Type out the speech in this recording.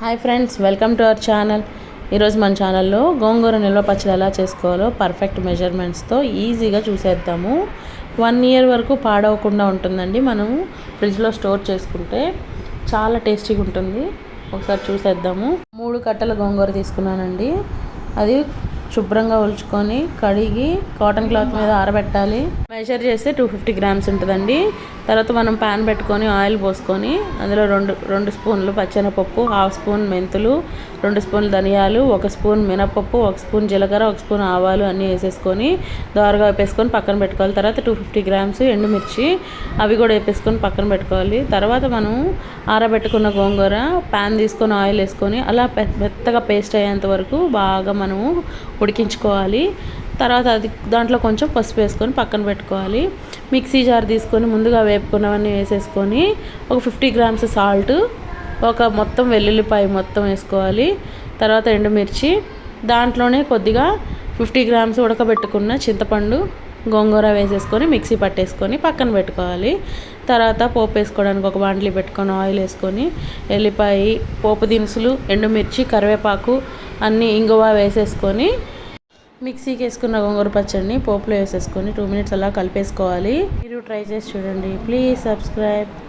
Hi friends welcome to our channel ఈరోజు మన ఛానల్లో గోంగూర నిల్వ పచ్చడి ఎలా చేసుకోవాలో పర్ఫెక్ట్ మెజర్మెంట్స్తో ఈజీగా చూసేద్దాము. వన్ ఇయర్ వరకు పాడవకుండా ఉంటుందండి. మనము ఫ్రిడ్జ్లో స్టోర్ చేసుకుంటే చాలా టేస్టీగా ఉంటుంది. ఒకసారి చూసేద్దాము. మూడు కట్టల గోంగూర తీసుకున్నానండి. అది శుభ్రంగా ఉల్చుకొని కడిగి కాటన్ క్లాత్ మీద ఆరబెట్టాలి. మెజర్ చేస్తే టూ ఫిఫ్టీ గ్రామ్స్ ఉంటుందండి. తర్వాత మనం ప్యాన్ పెట్టుకొని ఆయిల్ పోసుకొని అందులో రెండు రెండు స్పూన్లు పచ్చెనపప్పు హాఫ్ స్పూన్ మెంతులు రెండు స్పూన్లు ధనియాలు ఒక స్పూన్ మినపప్పు ఒక స్పూన్ జీలకర్ర ఒక స్పూన్ ఆవాలు అన్నీ వేసేసుకొని దోరగా వేపేసుకొని పక్కన పెట్టుకోవాలి. తర్వాత టూ ఫిఫ్టీ గ్రామ్స్ ఎండుమిర్చి అవి కూడా వేపేసుకొని పక్కన పెట్టుకోవాలి. తర్వాత మనం ఆరబెట్టుకున్న గోంగూర ప్యాన్ తీసుకొని ఆయిల్ వేసుకొని అలా పె- మెత్తగా పేస్ట్ అయ్యేంత వరకు బాగా మనము ఉడికించుకోవాలి. తర్వాత అది దాంట్లో కొంచెం పసుపు వేసుకొని పక్కన పెట్టుకోవాలి. మిక్సీ జార్ తీసుకొని ముందుగా వేపుకున్నవన్నీ వేసేసుకొని ఒక ఫిఫ్టీ గ్రామ్స్ సాల్ట్ ఒక మొత్తం వెల్లుల్లిపాయ మొత్తం వేసుకోవాలి. తర్వాత ఎండుమిర్చి దాంట్లోనే కొద్దిగా ఫిఫ్టీ గ్రామ్స్ ఉడకబెట్టుకున్న చింతపండు గోంగూర వేసేసుకొని మిక్సీ పట్టేసుకొని పక్కన పెట్టుకోవాలి. తర్వాత పోపు వేసుకోవడానికి ఒక బాండ్లీ పెట్టుకొని ఆయిల్ వేసుకొని ఎల్లిపాయ పోపు దినుసులు ఎండుమిర్చి కరివేపాకు అన్నీ ఇంగువ వేసేసుకొని మిక్సీకి వేసుకున్న గోంగూర పచ్చడిని పోపులో వేసేసుకొని టూ మినిట్స్ అలా కలిపేసుకోవాలి. మీరు ట్రై చేసి చూడండి. Please subscribe.